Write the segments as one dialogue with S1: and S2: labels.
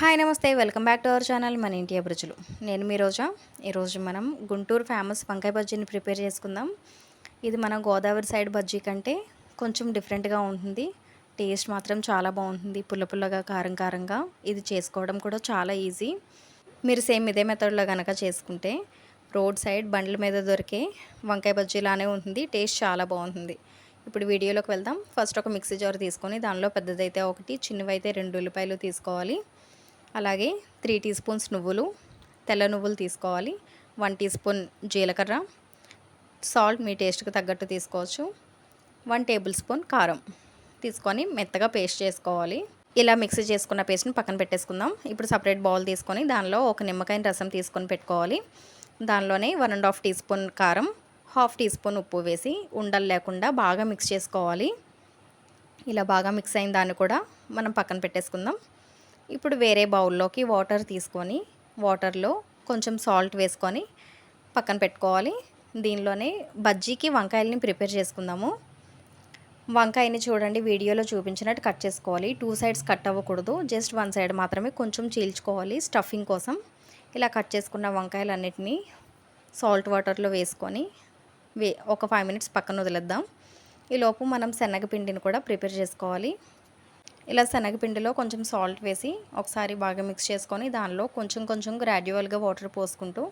S1: Hi నమస్తే. Welcome back to our channel మన ఇంటి అభిరుచులు. నేను మీ రోజా. ఈరోజు మనం గుంటూరు ఫేమస్ వంకాయ బజ్జీని ప్రిపేర్ చేసుకుందాం. ఇది మన గోదావరి సైడ్ బజ్జీ కంటే కొంచెం డిఫరెంట్గా ఉంటుంది. టేస్ట్ మాత్రం చాలా బాగుంటుంది. పుల్ల పుల్లగా కారం కారంగా. ఇది చేసుకోవడం కూడా చాలా ఈజీ. మీరు సేమ్ ఇదే మెథడ్లో కనుక చేసుకుంటే రోడ్ సైడ్ బండ్ల మీద దొరికే వంకాయ బజ్జీలానే ఉంటుంది. టేస్ట్ చాలా బాగుంటుంది. ఇప్పుడు వీడియోలోకి వెళ్దాం. ఫస్ట్ ఒక మిక్సీ జార్ తీసుకొని దానిలో పెద్దదైతే ఒకటి చిన్నవైతే రెండు ఉల్లిపాయలు తీసుకోవాలి. అలాగే త్రీ టీ స్పూన్స్ నువ్వులు తెల్ల నువ్వులు తీసుకోవాలి. వన్ టీ స్పూన్ జీలకర్ర. సాల్ట్ మీ టేస్ట్కి తగ్గట్టు తీసుకోవచ్చు. వన్ టేబుల్ స్పూన్ కారం తీసుకొని మెత్తగా పేస్ట్ చేసుకోవాలి. ఇలా మిక్సీ చేసుకున్న పేస్ట్ని పక్కన పెట్టేసుకుందాం. ఇప్పుడు సపరేట్ బౌల్ తీసుకొని దానిలో ఒక నిమ్మకాయ రసం తీసుకొని పెట్టుకోవాలి. దానిలోనే one and half teaspoon కారం హాఫ్ టీ స్పూన్ ఉప్పు వేసి ఉండలు లేకుండా బాగా మిక్స్ చేసుకోవాలి. ఇలా బాగా మిక్స్ అయిన దాన్ని కూడా మనం పక్కన పెట్టేసుకుందాం. ఇప్పుడు వేరే బౌల్లోకి వాటర్ తీసుకొని వాటర్లో కొంచెం సాల్ట్ వేసుకొని పక్కన పెట్టుకోవాలి. దీనిలోనే బజ్జీకి వంకాయలని ప్రిపేర్ చేసుకుందాము. వంకాయని చూడండి వీడియోలో చూపించినట్టు కట్ చేసుకోవాలి. టూ సైడ్స్ కట్ అవ్వకూడదు. జస్ట్ వన్ సైడ్ మాత్రమే కొంచెం చీల్చుకోవాలి స్టఫింగ్ కోసం. ఇలా కట్ చేసుకున్న వంకాయలన్నిటినీ సాల్ట్ వాటర్లో వేసుకొని వే ఒక ఫైవ్ మినిట్స్ పక్కన వదిలేద్దాం. ఈలోపు మనం శనగపిండిని కూడా ప్రిపేర్ చేసుకోవాలి. ఇలా శనగపిండిలో కొంచెం సాల్ట్ వేసి ఒకసారి బాగా మిక్స్ చేసుకొని దానిలో కొంచెం కొంచెం గ్రాడ్యువల్గా వాటర్ పోసుకుంటూ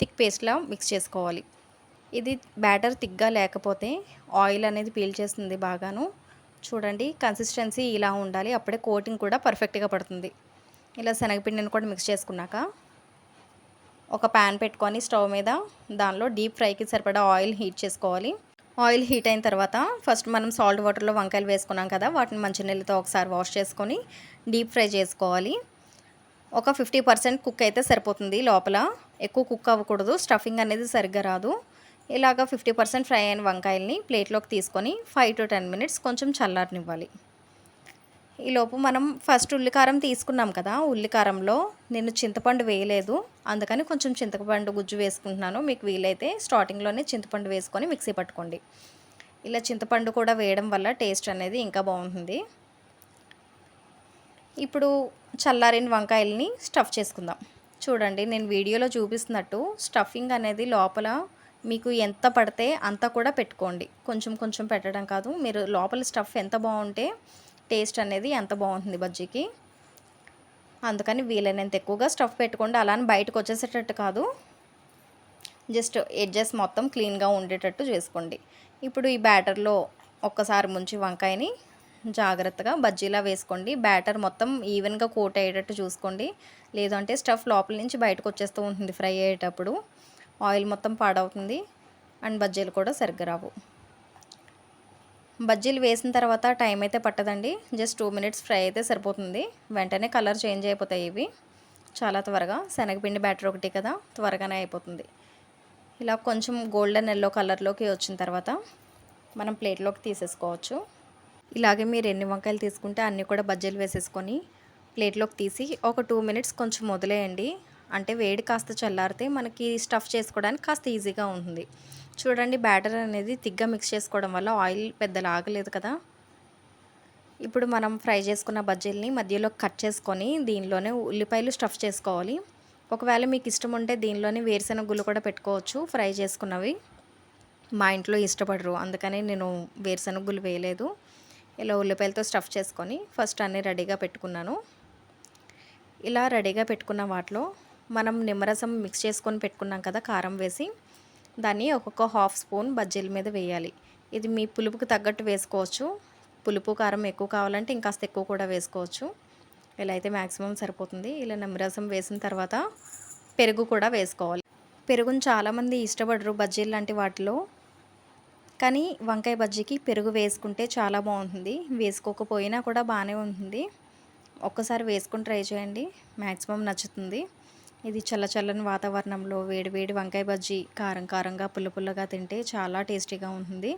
S1: థిక్ పేస్ట్లా మిక్స్ చేసుకోవాలి. ఇది బ్యాటర్ థిక్గా లేకపోతే ఆయిల్ అనేది పీల్ చేస్తుంది బాగాను. చూడండి కన్సిస్టెన్సీ ఇలా ఉండాలి. అప్పుడే కోటింగ్ కూడా పర్ఫెక్ట్గా పడుతుంది. ఇలా శనగపిండిని కూడా మిక్స్ చేసుకున్నాక ఒక ప్యాన్ పెట్టుకొని స్టవ్ మీద దానిలో డీప్ ఫ్రైకి సరిపడా ఆయిల్ హీట్ చేసుకోవాలి. ఆయిల్ హీట్ అయిన తర్వాత ఫస్ట్ మనం సాల్ట్ వాటర్లో వంకాయలు వేసుకున్నాం కదా వాటిని మంచినీళ్ళతో ఒకసారి వాష్ చేసుకొని డీప్ ఫ్రై చేసుకోవాలి. ఒక ఫిఫ్టీ పర్సెంట్ కుక్ అయితే సరిపోతుంది లోపల. ఎక్కువ కుక్ అవ్వకూడదు స్టఫింగ్ అనేది సరిగ్గా రాదు. ఇలాగ ఫిఫ్టీ పర్సెంట్ ఫ్రై అయిన వంకాయల్ని ప్లేట్లోకి తీసుకొని ఫైవ్ టు టెన్ మినిట్స్ కొంచెం చల్లారనివ్వాలి. ఈలోపు మనం ఫస్ట్ ఉల్లికారం తీసుకున్నాం కదా ఉల్లికారంలో నేను చింతపండు వేయలేదు. అందుకని కొంచెం చింతపండు గుజ్జు వేసుకుంటున్నాను. మీకు వీలైతే స్టార్టింగ్లోనే చింతపండు వేసుకొని మిక్సీ పట్టుకోండి. ఇలా చింతపండు కూడా వేయడం వల్ల టేస్ట్ అనేది ఇంకా బాగుంటుంది. ఇప్పుడు చల్లారిన వంకాయల్ని స్టఫ్ చేసుకుందాం. చూడండి నేను వీడియోలో చూపిస్తున్నట్టు స్టఫింగ్ అనేది లోపల మీకు ఎంత పడితే అంత కూడా పెట్టుకోండి. కొంచెం కొంచెం పెట్టడం కాదు మీరు లోపల స్టఫ్ ఎంత బాగుంటే టేస్ట్ అనేది ఎంత బాగుంటుంది బజ్జీకి. అందుకని వీలైనంత ఎక్కువగా స్టఫ్ పెట్టుకోండి. అలానే బయటకు వచ్చేసేటట్టు కాదు. జస్ట్ ఎడ్జెస్ మొత్తం క్లీన్గా ఉండేటట్టు చేసుకోండి. ఇప్పుడు ఈ బ్యాటర్లో ఒక్కసారి ముంచి వంకాయని జాగ్రత్తగా బజ్జీలా వేసుకోండి. బ్యాటర్ మొత్తం ఈవెన్గా కోట్ అయ్యేటట్టు చూసుకోండి. లేదంటే స్టఫ్ లోపల నుంచి బయటకు వచ్చేస్తూ ఉంటుంది ఫ్రై అయ్యేటప్పుడు. ఆయిల్ మొత్తం పాడవుతుంది. అండ్ బజ్జీలు కూడా సరిగ్గా రావు. బజ్జీలు వేసిన తర్వాత టైం అయితే పట్టదండి. జస్ట్ టూ మినిట్స్ ఫ్రై అయితే సరిపోతుంది. వెంటనే కలర్ చేంజ్ అయిపోతాయి ఇవి. చాలా త్వరగా. శనగపిండి బ్యాటర్ ఒకటి కదా త్వరగానే అయిపోతుంది. ఇలా కొంచెం గోల్డెన్ ఎల్లో కలర్లోకి వచ్చిన తర్వాత మనం ప్లేట్లోకి తీసేసుకోవచ్చు. ఇలాగే మీరు ఎన్ని వంకాయలు తీసుకుంటే అన్నీ కూడా బజ్జీలు వేసేసుకొని ప్లేట్లోకి తీసి ఒక టూ మినిట్స్ కొంచెం వదిలేయండి. అంటే వేడి కాస్త చల్లారితే మనకి స్టఫ్ చేసుకోవడానికి కాస్త ఈజీగా ఉంటుంది. చూడండి బ్యాటర్ అనేది తిగ్గా మిక్స్ చేసుకోవడం వల్ల ఆయిల్ పెద్ద లాగలేదు కదా. ఇప్పుడు మనం ఫ్రై చేసుకున్న బజ్జీల్ని మధ్యలో కట్ చేసుకొని దీనిలోనే ఉల్లిపాయలు స్టఫ్ చేసుకోవాలి. ఒకవేళ మీకు ఇష్టం ఉంటే దీనిలోనే వేరుశెనగ గుళ్ళు కూడా పెట్టుకోవచ్చు ఫ్రై చేసుకున్నవి. మా ఇంట్లో ఇష్టపడరు అందుకని నేను వేరుశెనగ గుళ్ళు వేయలేదు. ఇలా ఉల్లిపాయలతో స్టఫ్ చేసుకొని ఫస్ట్ అన్నీ రెడీగా పెట్టుకున్నాను. ఇలా రెడీగా పెట్టుకున్న వాటిలో మనం నిమ్మరసం మిక్స్ చేసుకొని పెట్టుకున్నాం కదా కారం వేసి. దాన్ని ఒక్కొక్క హాఫ్ స్పూన్ బజ్జీల మీద వేయాలి. ఇది మీ పులుపుకి తగ్గట్టు వేసుకోవచ్చు. పులుపు కారం ఎక్కువ కావాలంటే ఇంకాస్త ఎక్కువ కూడా వేసుకోవచ్చు. ఇలా అయితే మ్యాక్సిమం సరిపోతుంది. ఇలా నిమ్మరసం వేసిన తర్వాత పెరుగు కూడా వేసుకోవాలి. పెరుగుని చాలామంది ఇష్టపడరు బజ్జీలు లాంటి వాటిలో. కానీ వంకాయ బజ్జీకి పెరుగు వేసుకుంటే చాలా బాగుంటుంది. వేసుకోకపోయినా కూడా బాగానే ఉంటుంది. ఒక్కసారి వేసుకుని ట్రై చేయండి. మ్యాక్సిమం నచ్చుతుంది. ఇది చల్ల చల్లని వాతావరణంలో వేడి వేడి వంకాయ బజ్జీ కారం కారంగా పుల్ల పుల్లగా తింటే చాలా టేస్టీగా ఉంటుంది.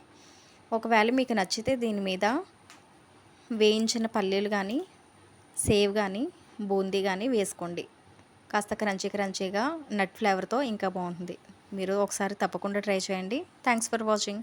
S1: ఒకవేళ మీకు నచ్చితే దీని మీద వేయించిన పల్లీలు కానీ సేవ్ కానీ బూందీ కానీ వేసుకోండి. కాస్త క్రంచీ క్రంచీగా నట్ ఫ్లేవర్తో ఇంకా బాగుంటుంది. మీరు ఒకసారి తప్పకుండా ట్రై చేయండి. Thanks for watching